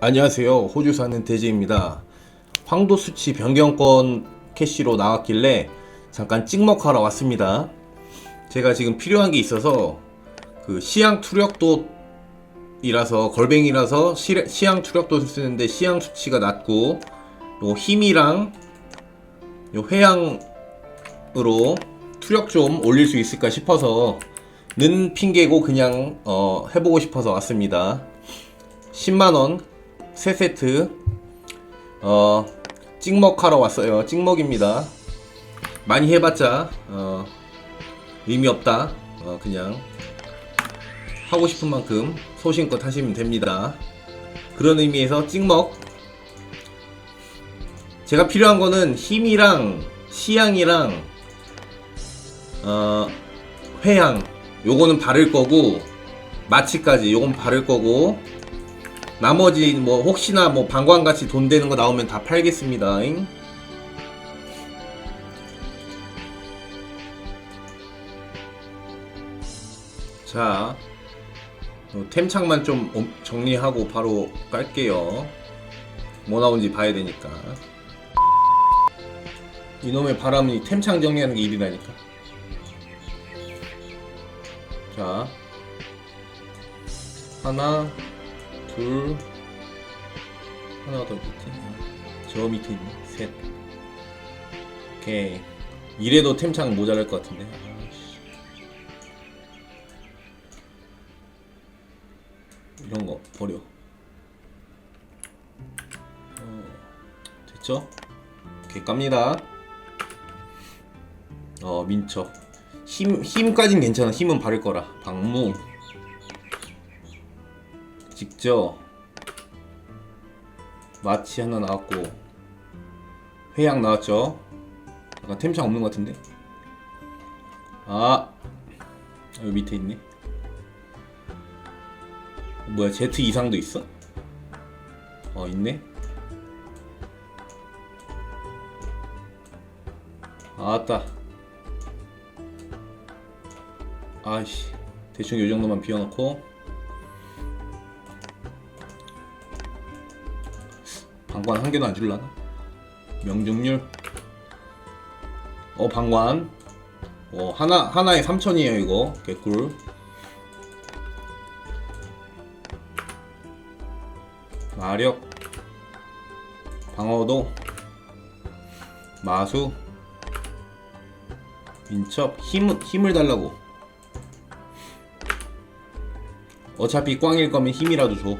안녕하세요. 호주 사는 대지입니다. 황도 수치 변경권 캐시로 나왔길래 잠깐 찍먹하러 왔습니다. 제가 지금 필요한 게 있어서 그 시향 투력도이라서 걸뱅이라서 시, 시향 투력도를 쓰는데 시향 수치가 낮고 요 힘이랑 요 회양으로 투력 좀 올릴 수 있을까 싶어서 는 핑계고 그냥 어, 해보고 싶어서 왔습니다. 10만원 세 세트. 어 찍먹 하러 왔어요. 찍먹입니다. 많이 해봤자 어 의미 없다. 어 그냥 하고 싶은 만큼 소신껏 하시면 됩니다. 그런 의미에서 찍먹. 제가 필요한 거는 힘이랑 시향이랑 어 회향. 요거는 바를 거고 마취까지. 요건 바를 거고 나머지 뭐 혹시나 뭐 방광같이 돈 되는 거 나오면 다 팔겠습니다. 잉? 자, 요 템창만 좀 엄- 정리하고 바로 깔게요. 뭐 나온지 봐야 되니까. 이놈의 바람이 템창 정리하는 게 일이라니까. 자, 하나, 둘 하나 더 밑에 저 밑에 있네. 셋. 오케이. 이래도 템창 모자랄 것 같은데. 아이씨. 이런 거 버려. 어, 됐죠? 오케이 깝니다. 어 민첩. 힘, 힘까진 괜찮아. 힘은 바를 거라. 방무 직접 마치 하나 나왔고 회양 나왔죠? 약간 템창 없는 것 같은데? 아 여기 밑에 있네. 뭐야 Z 이상도 있어? 어 있네. 아따 아이씨 대충 요 정도만 비워놓고 방관 한 개도 안 줄라나? 명중률? 어 방관. 어 하나 하나에 3천이에요 이거. 개꿀. 마력. 방어도. 마수. 인첩. 힘 힘을 달라고. 어차피 꽝일 거면 힘이라도 줘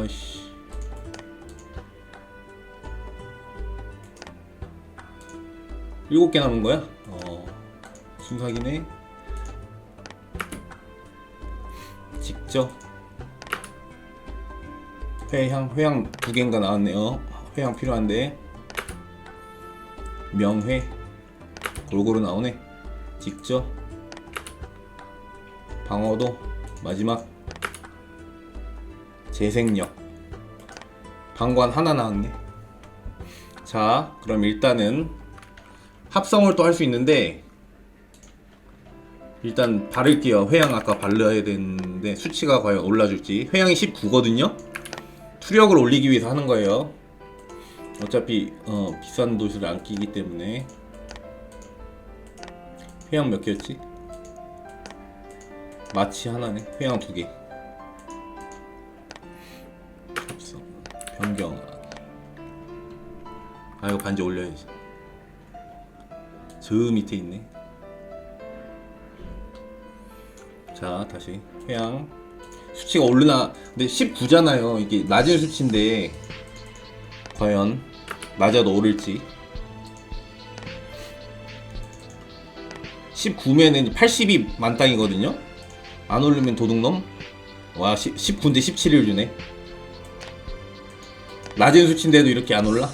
아이씨. 일곱 개 남은 거야? 어. 순삭이네. 직접. 회향, 회향 두 개인가 나왔네요. 회향 필요한데. 명회. 골고루 나오네. 직접. 방어도. 마지막. 재생력. 방관 하나 나왔네. 자 그럼 일단은 합성을 또 할 수 있는데 일단 바를게요. 회양 아까 발라야 되는데 수치가 과연 올라줄지. 회양이 19거든요. 투력을 올리기 위해서 하는 거예요. 어차피 어, 비싼 도시를 안 끼기 때문에. 회양 몇 개였지? 마치 하나네. 회양 두개 변경. 아 이거 반지 올려야지. 저 밑에 있네. 자 다시. 회양. 수치가 오르나 근데 19잖아요. 이게 낮은 수치인데 과연 낮아도 오를지. 19면은 80이 만땅이거든요? 안 오르면 도둑놈? 와 10, 19인데 17을 주네 낮은 수치인데도 이렇게 안 올라?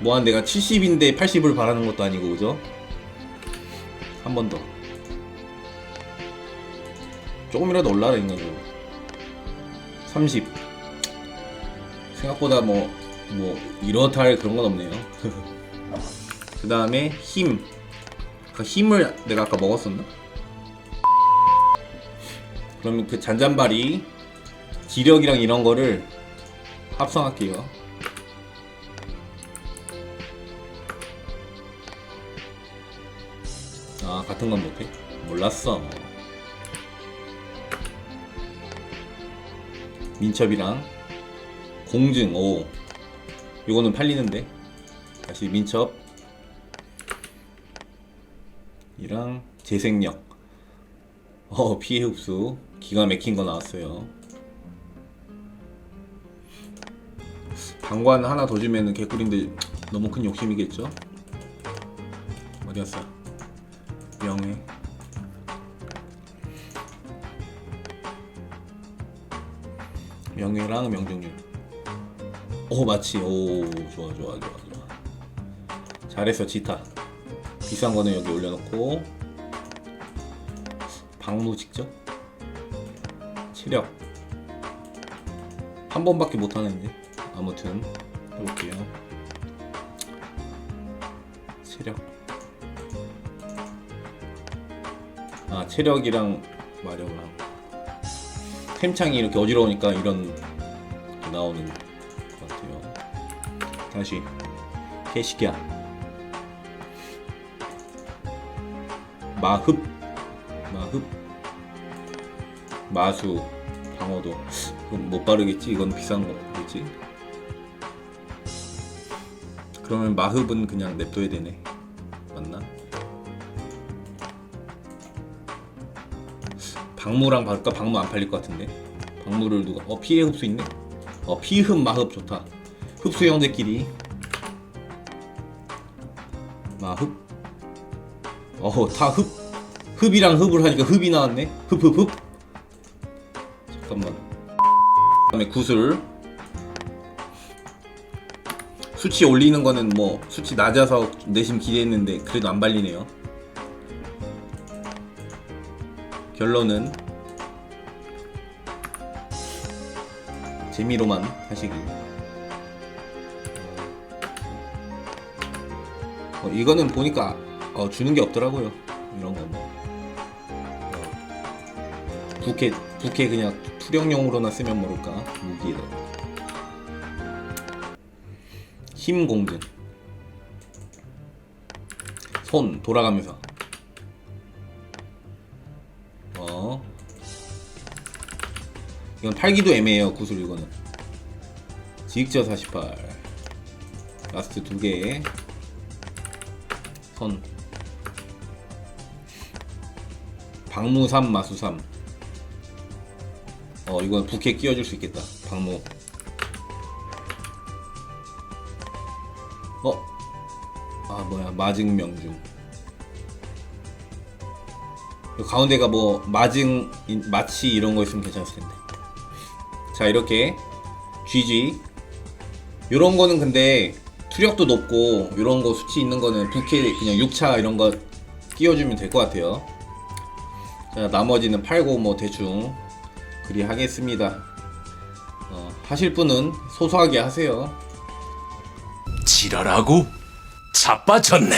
뭐한 내가 70인데 80을 바라는 것도 아니고 그죠? 한 번 더. 조금이라도 올라라 인간적으로. 30. 생각보다 뭐, 뭐, 이렇다 할 그런 건 없네요. 그 다음에 힘. 그 힘을 내가 아까 먹었었나? 그러면 그 잔잔바리 기력이랑 이런 거를 합성할게요. 아 같은 건 못해? 몰랐어. 민첩이랑 공증 오 이거는 팔리는데 다시 민첩 이랑 재생력 어 피해 흡수 기가 막힌 거 나왔어요 방관 하나 더 주면은 개꿀인데 너무 큰 욕심이겠죠? 어디 갔어? 명예. 명예랑 명중률. 오 마치 오 좋아 좋아 좋아 좋아. 잘했어 지타. 비싼 거는 여기 올려놓고. 방무 직접? 체력. 한 번밖에 못 하는데 아무튼 해볼게요. 체력. 아 체력이랑 마력이랑 템창이 이렇게 어지러우니까 이런 게 나오는 것 같아요. 다시. 개시기야. 마흡. 마흡. 마수. 방어도. 그건 못 바르겠지? 이건 비싼 거겠지 그러면 마흡은 그냥 냅둬야 되네. 맞나? 방무랑 바를까? 방무 안 팔릴 것 같은데? 방무를 누가? 어 피해 흡수 있네? 어 피흡 마흡 좋다. 흡수 형제끼리. 마흡? 어허 다흡. 흡이랑 흡을 하니까 흡이 나왔네? 흡흡흡? 잠깐만. 그다음에 구슬 수치 올리는 거는 뭐 수치 낮아서 내심 기대했는데 그래도 안 발리네요. 결론은 재미로만 하시길. 어, 이거는 보니까 어, 주는 게 없더라고요. 이런 거 뭐. 어, 부캐 부캐 그냥 투령용으로나 쓰면 모를까 무기에다 힘 공증 손 돌아가면서. 어. 이건 팔기도 애매해요 구슬 이거는. 지익저 48 라스트 두개. 선 방무삼 마수삼. 어 이건 부캐 끼워줄 수 있겠다. 방무 어? 아 뭐야. 마증명중. 요 가운데가 뭐 마증 인- 마치 이런 거 있으면 괜찮을 텐데. 자 이렇게. GG 요런 거는 근데 투력도 높고 요런 거 수치 있는 거는 부캐 그냥 6차 이런 거 끼워주면 될 것 같아요. 자 나머지는 팔고 뭐 대충 그리 하겠습니다. 어, 하실 분은 소소하게 하세요 지랄하고 자빠졌네.